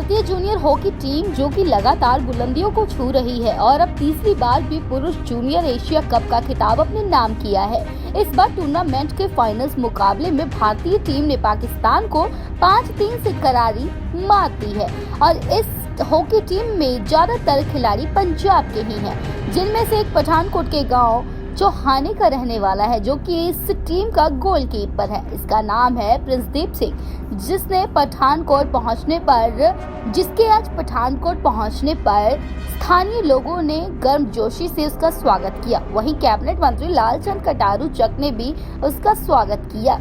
भारतीय junior hockey team जो कि लगातार बुलंदियों को छू रही है और अब तीसरी बार भी पुरुष जूनियर एशिया कप का खिताब अपने नाम किया है। इस बार टूर्नामेंट के फाइनल्स मुकाबले में भारतीय टीम ने पाकिस्तान को पाँच तीन से करारी मात दी है और इस हॉकी टीम में ज़्यादातर खिलाड़ी पंजाब के ही हैं, जिनमें से एक पठानकोट के गाँव चौहाने का रहने वाला है, जो कि इस टीम का गोलकीपर है इसका नाम है प्रिंसदीप सिंह जिसने पठानकोट पहुंचने पर जिसके आज पठानकोट पहुंचने पर स्थानीय लोगों ने गर्मजोशी से उसका स्वागत किया वहीं कैबिनेट मंत्री लालचंद कटारू चक ने भी उसका स्वागत किया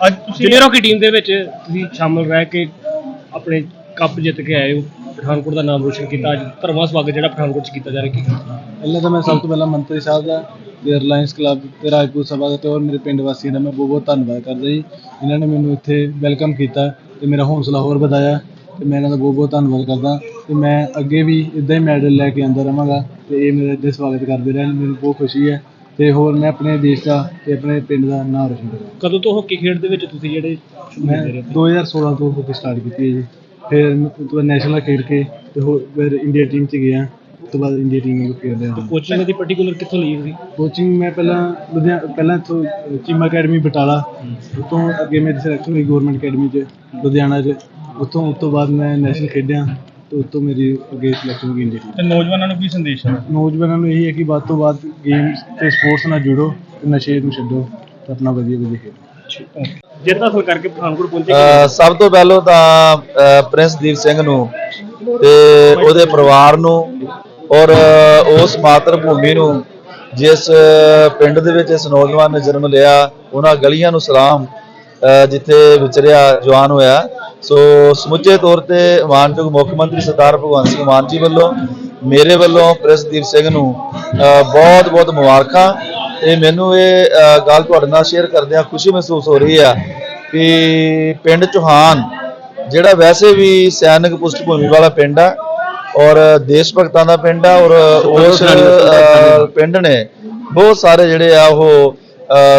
ਅੱਜ ਤੁਸੀਂ ਜੂਨੀਅਰ ਹਾਕੀ ਟੀਮ ਦੇ ਵਿੱਚ ਤੁਸੀਂ ਸ਼ਾਮਲ ਰਹਿ ਕੇ ਆਪਣੇ ਕੱਪ ਜਿੱਤ ਕੇ ਆਏ ਹੋ ਪਠਾਨਕੋਟ ਦਾ ਨਾਮ ਰੋਸ਼ਨ ਕੀਤਾ ਅੱਜ ਧਰਮਾ ਸਵਾਗਤ ਜਿਹੜਾ ਪਠਾਨਕੋਟ ਚ ਕੀਤਾ ਜਾ ਰਿਹਾ ਕੀ ਪਹਿਲਾਂ ਤਾਂ ਮੈਂ ਸਭ ਤੋਂ ਪਹਿਲਾਂ ਮੰਤਰੀ ਸਾਹਿਬ ਦਾ ਤੇ ਰਿਲਾਇੰਸ ਕਲੱਬ ਤੇ ਰਾਜਪੂਤ ਸਭਾ ਦਾ ਤੇ ਹੋਰ ਮੇਰੇ ਪਿੰਡ ਵਾਸੀਆਂ ਦਾ ਮੈਂ ਬਹੁਤ ਬਹੁਤ ਧੰਨਵਾਦ ਕਰਦਾ ਜੀ। ਇਹਨਾਂ ਨੇ ਮੈਨੂੰ ਇੱਥੇ ਵੈਲਕਮ ਕੀਤਾ ਤੇ ਮੇਰਾ ਹੌਸਲਾ ਹੋਰ ਵਧਾਇਆ ਤੇ ਮੈਂ ਇਹਨਾਂ ਦਾ ਬਹੁਤ ਬਹੁਤ ਧੰਨਵਾਦ ਕਰਦਾ। ਤੇ ਮੈਂ ਅੱਗੇ ਵੀ ਇਦਾਂ ਹੀ ਮੈਡਲ ਲੈ ਕੇ ਆਂਦਾ ਰਵਾਂਗਾ ਤੇ ਇਹ ਮੇਰਾ ਇੱਦਾਂ ਸਵਾਗਤ ਕਰਦੇ ਰਹਿਣ ਮੈਨੂੰ ਬਹੁਤ ਖੁਸ਼ੀ ਹੈ। ਤੇ ਹੋਰ ਮੈਂ ਆਪਣੇ ਦੇਸ਼ ਦਾ ਤੇ ਆਪਣੇ ਪਿੰਡ ਦਾ ਨਾਮ ਰੋਸ਼ਨ ਕਰਾਂ। ਕਦੋਂ ਤੋਂ ਹਾਕੀ ਖੇਡ ਦੇ ਵਿੱਚ ਤੁਸੀਂ ਜਿਹੜੇ ਮੈਂ ਕਰਦੇ ਰਹੇ 2016 ਤੋਂ ਹਾਕੀ ਸਟਾਰਟ ਕੀਤੀ ਹੈ ਜੀ। ਫਿਰ ਮੈਂ ਨੈਸ਼ਨਲ ਖੇਡ ਕੇ ਤੇ ਹੋਰ ਫਿਰ ਇੰਡੀਆ ਟੀਮ ਚ ਗਿਆ। ਉਸ ਤੋਂ ਬਾਅਦ ਇੰਡੀਆ ਟੀਮ ਨੂੰ ਖੇਡ ਰਿਹਾ ਕੋਚਿੰਗ ਦੀ ਪਾਰਟਿਕੂਲਰ ਕਿੱਥੋਂ ਲਈ ਸੀ ਕੋਚਿੰਗ ਮੈਂ ਪਹਿਲਾਂ ਲੁਧਿਆਣਾ ਪਹਿਲਾਂ ਇੱਥੋਂ ਚੀਮਾ ਅਕੈਡਮੀ ਬਟਾਲਾ। ਉਤੋਂ ਅੱਗੇ ਮੇਰੀ ਸਿਲੈਕਸ਼ਨ ਹੋਈ ਗਵਰਨਮੈਂਟ ਅਕੈਡਮੀ 'ਚ ਲੁਧਿਆਣਾ 'ਚ। ਉਤੋਂ ਉਸ ਤੋਂ ਬਾਅਦ ਮੈਂ ਨੈਸ਼ਨਲ ਖੇਡਿਆ ਤੇ ਉਸ ਤੋਂ ਮੇਰੀ ਅੱਗੇ ਸਿਲੈਕਸ਼ਨ ਹੋ ਗਈ ਇੰਡੀਆ ਤੇ ਨੌਜਵਾਨਾਂ ਨੂੰ ਕੀ ਸੰਦੇਸ਼ ਹੈ? ਨੌਜਵਾਨਾਂ ਨੂੰ ਇਹੀ ਹੈ ਕਿ ਵੱਧ ਤੋਂ ਵੱਧ ਗੇਮਸ ਤੇ ਸਪੋਰਟਸ ਨਾਲ ਜੁੜੋ ਤੇ ਨਸ਼ੇ ਨੂੰ ਛੱਡੋ ਤੇ ਆਪਣਾ ਵਧੀਆ ਵਧੀਆ ਖੇਡੋ। ਜਿੱਤ ਹਾਸਲ ਕਰਕੇ ਪਠਾਨਕੋਟ ਪਹੁੰਚੇ ਸਭ ਤੋਂ ਪਹਿਲਾਂ ਤਾਂ ਅ, ਪ੍ਰਿੰਸਦੀਪ ਸਿੰਘ ਨੂੰ ਤੇ ਉਹਦੇ ਪਰਿਵਾਰ ਨੂੰ ਔਰ ਉਸ ਮਾਤਰ ਭੂਮੀ ਨੂੰ ਜਿਸ ਪਿੰਡ ਦੇ ਵਿੱਚ ਇਸ ਨੌਜਵਾਨ ਨੇ ਜਨਮ ਲਿਆ, ਉਹਨਾਂ ਗਲੀਆਂ ਨੂੰ ਸਲਾਮ ਜਿੱਥੇ ਵਿਚਰਿਆ, ਜਵਾਨ ਹੋਇਆ। ਸੋ, ਸਮੁੱਚੇ ਤੌਰ ਤੇ ਮਾਨਯੋਗ ਮੁੱਖ ਮੰਤਰੀ ਸਰਦਾਰ ਭਗਵੰਤ ਸਿੰਘ ਮਾਨ ਜੀ ਵੱਲੋਂ, ਮੇਰੇ ਵੱਲੋਂ ਪ੍ਰਿੰਸਦੀਪ ਸਿੰਘ ਨੂੰ ਬਹੁਤ ਬਹੁਤ ਮੁਬਾਰਕਾਂ। ਤੇ ਮੈਨੂੰ ਇਹ ਗੱਲ ਤੁਹਾਡੇ ਨਾਲ ਸ਼ੇਅਰ ਕਰਦਿਆਂ ਖੁਸ਼ੀ ਮਹਿਸੂਸ ਹੋ ਰਹੀ ਆ ਕਿ ਪਿੰਡ ਚੋਹਾਨ, ਜਿਹੜਾ ਵੈਸੇ ਵੀ ਸੈਨਿਕ ਪੁਸ਼ਟਭੂਮੀ ਵਾਲਾ ਪਿੰਡ ਆ ਔਰ ਦੇਸ਼ ਭਗਤਾਂ ਦਾ ਪਿੰਡ ਆ ਔਰ ਉਸ ਪਿੰਡ ਨੇ ਬਹੁਤ ਸਾਰੇ ਜਿਹੜੇ ਆ ਉਹ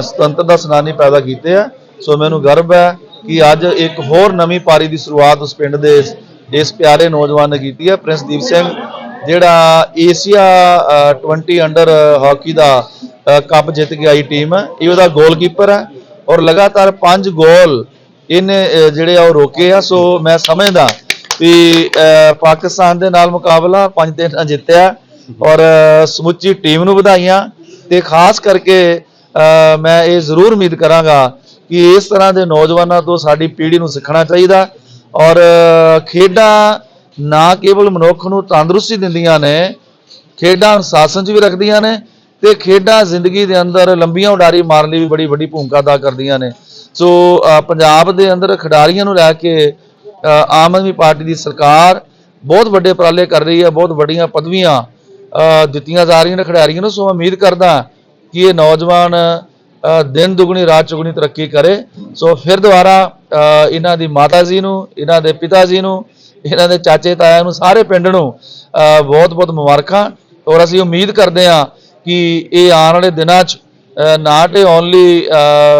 ਸੁਤੰਤਰ ਦਾ ਸੈਨਾਨੀ ਪੈਦਾ ਕੀਤੇ ਆ। ਸੋ ਮੈਨੂੰ ਗਰਵ ਹੈ ਕਿ ਅੱਜ ਇੱਕ ਹੋਰ ਨਵੀਂ ਪਾਰੀ ਦੀ ਸ਼ੁਰੂਆਤ ਉਸ ਪਿੰਡ ਦੇ ਇਸ- ਪਿਆਰੇ ਨੌਜਵਾਨ ਨੇ ਕੀਤੀ ਹੈ। ਪ੍ਰਿੰਸਦੀਪ ਸਿੰਘ ਜਿਹੜਾ ਏਸ਼ੀਆ ਅ, 20 ਅੰਡਰ ਹਾਕੀ ਦਾ ਕੱਪ ਜਿੱਤ ਕੇ ਆਈ ਟੀਮ ਹੈ ਇਹ ਉਹਦਾ ਗੋਲਕੀਪਰ ਹੈ ਔਰ ਲਗਾਤਾਰ 5 ਗੋਲ ਇਹਨੇ ਜਿਹੜੇ ਆ ਉਹ ਰੋਕੇ ਆ। ਸੋ ਮੈਂ ਸਮਝਦਾ ਵੀ ਪਾਕਿਸਤਾਨ ਦੇ ਨਾਲ ਮੁਕਾਬਲਾ 5 3 ਨਾਲ ਜਿੱਤਿਆ ਔਰ ਸਮੁੱਚੀ ਟੀਮ ਨੂੰ ਵਧਾਈਆਂ ਤੇ ਖਾਸ ਕਰਕੇ ਮੈਂ ਇਹ ਜ਼ਰੂਰ ਉਮੀਦ ਕਰਾਂਗਾ ਕਿ ਇਸ ਤਰ੍ਹਾਂ ਦੇ ਨੌਜਵਾਨਾਂ ਤੋਂ ਸਾਡੀ ਪੀੜ੍ਹੀ ਨੂੰ ਸਿੱਖਣਾ ਚਾਹੀਦਾ ਔਰ ਖੇਡਾਂ ਨਾ ਕੇਵਲ ਮਨੁੱਖ ਨੂੰ ਤੰਦਰੁਸਤੀ ਦਿੰਦੀਆਂ ਨੇ, ਖੇਡਾਂ ਅਨੁਸ਼ਾਸਨ 'ਚ ਵੀ ਰੱਖਦੀਆਂ ਨੇ ਤੇ ਖੇਡਾਂ ਜ਼ਿੰਦਗੀ ਦੇ ਅੰਦਰ ਲੰਬੀਆਂ ਉਡਾਰੀ ਮਾਰਨ ਲਈ ਵੀ ਬੜੀ ਵੱਡੀ ਭੂਮਿਕਾ ਅਦਾ ਕਰਦੀਆਂ ਨੇ। ਸੋ ਪੰਜਾਬ ਦੇ ਅੰਦਰ ਖਿਡਾਰੀਆਂ ਨੂੰ ਲੈ ਕੇ ਆਮ ਆਦਮੀ ਪਾਰਟੀ ਦੀ ਸਰਕਾਰ ਬਹੁਤ ਵੱਡੇ ਉਪਰਾਲੇ ਕਰ ਰਹੀ ਹੈ, ਬਹੁਤ ਵੱਡੀਆਂ ਪਦਵੀਆਂ ਦਿੱਤੀਆਂ ਜਾ ਰਹੀਆਂ ਨੇ ਖਿਡਾਰੀਆਂ ਨੂੰ, ਸੋ ਉਮੀਦ ਕਰਦਾ ਕਿ ਇਹ ਨੌਜਵਾਨ ਦਿਨ ਦੁਗਣੀ, ਰਾਤ ਚੁਗਣੀ ਤਰੱਕੀ ਕਰੇ। ਸੋ ਫਿਰ ਦੁਬਾਰਾ ਇਹਨਾਂ ਦੀ ਮਾਤਾ ਜੀ ਨੂੰ, ਇਹਨਾਂ ਦੇ ਪਿਤਾ ਜੀ ਨੂੰ, ਇਹਨਾਂ ਦੇ ਚਾਚੇ ਤਾਇਆ ਨੂੰ, ਸਾਰੇ ਪਿੰਡ ਨੂੰ ਬਹੁਤ ਬਹੁਤ ਮੁਬਾਰਕਾਂ। ਔਰ ਅਸੀਂ ਉਮੀਦ ਕਰਦੇ ਹਾਂ ਕਿ ਇਹ ਆਉਣ ਵਾਲੇ ਦਿਨਾਂ 'ਚ ਨਾਟ ਓਨਲੀ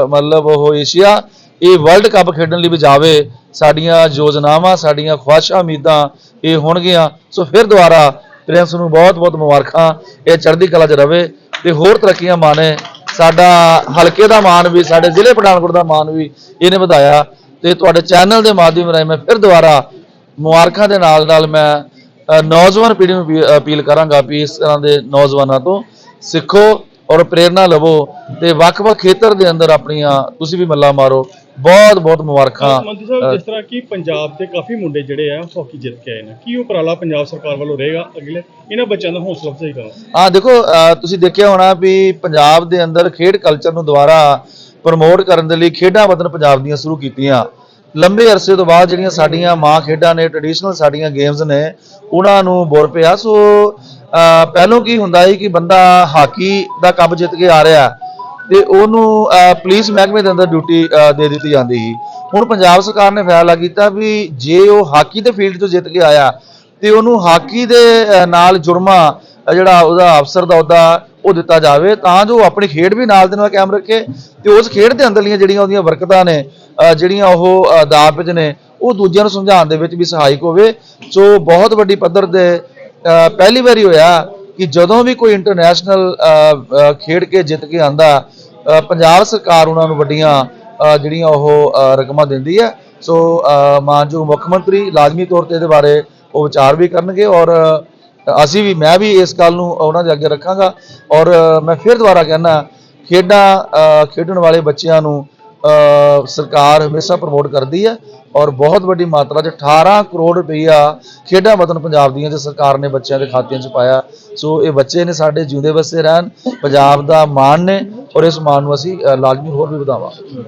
ਮਤਲਬ ਉਹ ਏਸ਼ੀਆ ਇਹ ਵਰਲਡ ਕੱਪ ਖੇਡਣ ਲਈ ਵੀ ਜਾਵੇ, ਸਾਡੀਆਂ ਯੋਜਨਾਵਾਂ, ਸਾਡੀਆਂ ਖੁਆਇਸ਼ਾਂ, ਉਮੀਦਾਂ ਇਹ ਹੋਣਗੀਆਂ। ਸੋ ਫਿਰ ਦੁਬਾਰਾ ਪ੍ਰਿੰਸ ਨੂੰ ਬਹੁਤ ਬਹੁਤ ਮੁਬਾਰਕਾਂ, ਇਹ ਚੜ੍ਹਦੀ ਕਲਾ 'ਚ ਰਵੇ ਤੇ ਹੋਰ ਤਰੱਕੀਆਂ ਮਾਣੇ। ਸਾਡਾ ਹਲਕੇ ਦਾ ਮਾਣ ਵੀ, ਸਾਡੇ ਜ਼ਿਲ੍ਹੇ ਪਠਾਨਕੋਟ ਦਾ ਮਾਣ ਵੀ ਇਹਨੇ ਵਧਾਇਆ। ਤੇ ਤੁਹਾਡੇ ਚੈਨਲ ਦੇ ਮਾਧਿਅਮ ਰਾਹੀਂ ਮੈਂ ਫਿਰ ਦੁਬਾਰਾ ਮੁਬਾਰਕਾਂ ਦੇ ਨਾਲ ਨਾਲ ਮੈਂ ਨੌਜਵਾਨ ਪੀੜ੍ਹੀ ਨੂੰ ਵੀ ਅਪੀਲ ਕਰਾਂਗਾ ਵੀ ਇਸ ਤਰ੍ਹਾਂ ਦੇ ਨੌਜਵਾਨਾਂ ਤੋਂ ਸਿੱਖੋ ਔਰ ਪ੍ਰੇਰਣਾ ਲਵੋ ਤੇ ਵੱਖ-ਵੱਖ ਖੇਤਰ ਦੇ ਅੰਦਰ ਆਪਣੀਆਂ ਤੁਸੀਂ ਵੀ ਮੱਲਾ ਮਾਰੋ। ਬਹੁਤ ਬਹੁਤ ਮੁਬਾਰਕਾਂ। ਮੰਤਰੀ ਸਾਹਿਬ ਜਿਸ ਤਰ੍ਹਾਂ ਕਿ ਪੰਜਾਬ ਦੇ ਕਾਫੀ ਮੁੰਡੇ ਜਿਹੜੇ ਆ ਹਾਕੀ ਜਿੱਤ ਕੇ ਆਏ ਨੇ। ਕੀ ਉਪਰਾਲਾ ਪੰਜਾਬ ਸਰਕਾਰ ਵੱਲੋਂ ਰਹੇਗਾ ਅਗਲੇ? ਇਹਨਾਂ ਬੱਚਿਆਂ ਦਾ ਹੌਸਲਾ ਅਫਜ਼ਾਈ ਕਰਨਾ ਹਾਂ ਦੇਖੋ ਤੁਸੀਂ ਦੇਖਿਆ ਹੋਣਾ ਵੀ ਪੰਜਾਬ ਦੇ ਅੰਦਰ ਖੇਡ ਕਲਚਰ ਨੂੰ ਦੁਬਾਰਾ ਪ੍ਰਮੋਟ ਕਰਨ ਦੇ ਲਈ ਖੇਡਾਂ ਵਤਨ ਪੰਜਾਬ ਦੀਆਂ ਸ਼ੁਰੂ ਕੀਤੀਆਂ। ਲੰਬੇ ਅਰਸੇ ਤੋਂ ਬਾਅਦ ਜਿਹੜੀਆਂ ਸਾਡੀਆਂ ਮਾਂ ਖੇਡਾਂ ਨੇ ਟ੍ਰੈਡੀਸ਼ਨਲ ਸਾਡੀਆਂ ਗੇਮਸ ਨੇ ਉਹਨਾਂ ਨੂੰ ਬੁਰ ਪਿਆ। ਸੋ ਪਹਿਲੋਂ ਕੀ ਹੁੰਦਾ ਸੀ ਕਿ ਬੰਦਾ ਹਾਕੀ ਦਾ ਕੱਪ ਜਿੱਤ ਕੇ ਆ ਰਿਹਾ। ਤੇ ਉਹਨੂੰ ਪੁਲਿਸ ਮਹਿਕਮੇ ਦੇ ਅੰਦਰ ਡਿਊਟੀ ਦੇ ਦਿੱਤੀ ਜਾਂਦੀ ਸੀ। ਹੁਣ ਪੰਜਾਬ ਸਰਕਾਰ ਨੇ ਫੈਸਲਾ ਕੀਤਾ ਵੀ ਜੇ ਉਹ ਹਾਕੀ ਦੇ ਫੀਲਡ ਤੋਂ ਜਿੱਤ ਕੇ ਆਇਆ ਤੇ ਉਹਨੂੰ ਹਾਕੀ ਦੇ ਨਾਲ ਜੁਰਮਾ ਜਿਹੜਾ ਉਹਦਾ ਅਫਸਰ ਦਾ ਉਹਦਾ ਉਹ ਦਿੱਤਾ ਜਾਵੇ ਤਾਂ ਜੋ ਉਹ ਆਪਣੀ ਖੇਡ ਵੀ ਨਾਲ ਦੇ ਨਾਲ ਕਾਇਮ ਰੱਖੇ ਤੇ ਉਸ ਖੇਡ ਦੇ ਅੰਦਰਲੀਆਂ ਜਿਹੜੀਆਂ ਉਹਦੀਆਂ ਵਰਕਤਾਂ ਨੇ ਜਿਹੜੀਆਂ ਉਹ ਅ, ਵਿੱਚ ਨੇ ਉਹ ਦੂਜਿਆਂ ਨੂੰ ਸਮਝਾਉਣ ਦੇ ਵਿੱਚ ਵੀ ਸਹਾਇਕ ਹੋਵੇ। ਸੋ ਬਹੁਤ ਵੱਡੀ ਪੱਧਰ ਤੇ ਪਹਿਲੀ ਵਾਰੀ ਹੋਇਆ ਕਿ ਜਦੋਂ ਵੀ ਕੋਈ ਇੰਟਰਨੈਸ਼ਨਲ ਖੇਡ ਕੇ ਜਿੱਤ ਕੇ ਆਂਦਾ ਪੰਜਾਬ ਸਰਕਾਰ ਉਹਨਾਂ ਨੂੰ ਵੱਡੀਆਂ ਜਿਹੜੀਆਂ ਉਹ ਰਕਮਾਂ ਦਿੰਦੀ ਹੈ। ਸੋ ਮਾਨਯੋਗ ਮੁੱਖ ਮੰਤਰੀ ਲਾਜ਼ਮੀ ਤੌਰ ਤੇ ਇਹਦੇ ਬਾਰੇ ਉਹ ਵਿਚਾਰ ਵੀ ਕਰਨਗੇ ਔਰ ਅਸੀਂ ਵੀ, ਮੈਂ ਵੀ ਇਸ ਗੱਲ ਨੂੰ ਉਹਨਾਂ ਦੇ ਅੱਗੇ ਰੱਖਾਂਗਾ ਔਰ ਮੈਂ ਫਿਰ ਦੁਬਾਰਾ ਕਹਿਣਾ ਖੇਡਾਂ ਖੇਡਣ ਵਾਲੇ ਬੱਚਿਆਂ ਨੂੰ ਸਰਕਾਰ ਹਮੇਸ਼ਾ ਪ੍ਰਮੋਟ ਕਰਦੀ ਹੈ ਔਰ ਬਹੁਤ ਵੱਡੀ ਮਾਤਰਾ 'ਚ 18 ਕਰੋੜ ਰੁਪਈਆ ਖੇਡਾਂ ਵਤਨ ਪੰਜਾਬ ਦੀਆਂ ਤੇ ਸਰਕਾਰ ਨੇ ਬੱਚਿਆਂ ਦੇ ਖਾਤਿਆਂ 'ਚ ਪਾਇਆ। ਸੋ ਇਹ ਬੱਚੇ ਨੇ ਸਾਡੇ ਜਿਉਂਦੇ ਵਸੇ ਰਹਿਣ, ਪੰਜਾਬ ਦਾ ਮਾਣ ਨੇ ਔਰ ਇਸ ਮਾਣ ਨੂੰ ਅਸੀਂ ਲਾਜ਼ਮੀ ਹੋਰ ਵੀ ਵਧਾਵਾਂਗੇ।